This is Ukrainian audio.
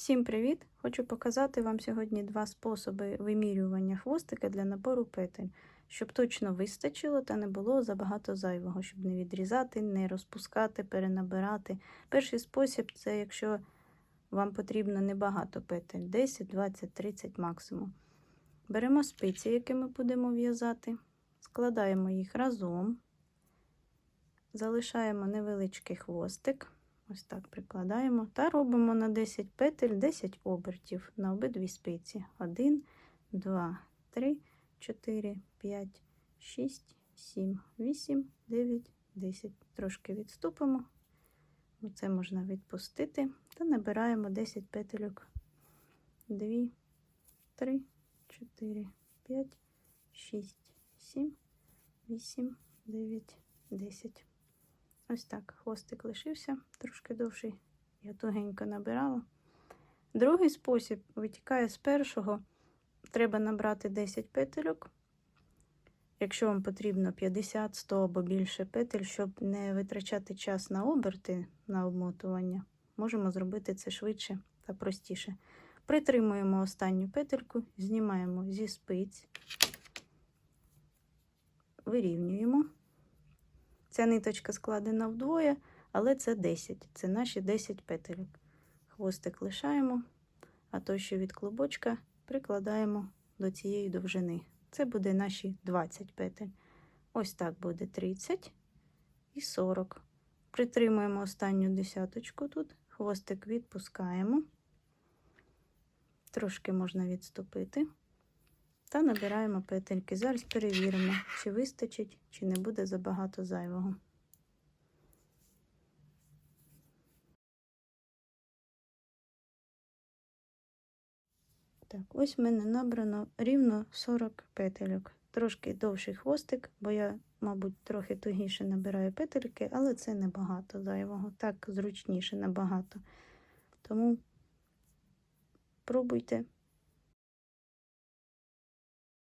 Всім привіт! Хочу показати вам сьогодні два способи вимірювання хвостика для набору петель, щоб точно вистачило та не було забагато зайвого, щоб не відрізати, не розпускати, перенабирати. Перший спосіб це якщо вам потрібно небагато петель 10, 20, 30 максимум. Беремо спиці, якими будемо в'язати, складаємо їх разом, залишаємо невеличкий хвостик. Ось так прикладаємо та робимо на 10 петель 10 обертів на обидві спиці. 1, 2, 3, 4, 5, 6, 7, 8, 9, 10. Трошки відступимо. Оце можна відпустити. Та набираємо 10 петельок. 2, 3, 4, 5, 6, 7, 8, 9, 10. Ось так, хвостик лишився, трошки довший, я тугенько набирала. Другий спосіб витікає з першого. Треба набрати 10 петельок. Якщо вам потрібно 50, 100 або більше петель, щоб не витрачати час на оберти на обмотування, можемо зробити це швидше та простіше. Притримуємо останню петельку, знімаємо зі спиць, вирівнюємо. Ця ниточка складена вдвоє, але це 10. Це наші 10 петельок. Хвостик лишаємо, а той, що від клубочка, прикладаємо до цієї довжини. Це буде наші 20 петель. Ось так буде 30 і 40. Притримуємо останню десяточку тут, хвостик відпускаємо. Трошки можна відступити. Та набираємо петельки. Зараз перевіримо, чи вистачить, чи не буде забагато зайвого. Так, ось в мене набрано рівно 40 петельок. Трошки довший хвостик, бо я, мабуть, трохи тугіше набираю петельки, але це небагато зайвого. Так зручніше набагато. Тому пробуйте.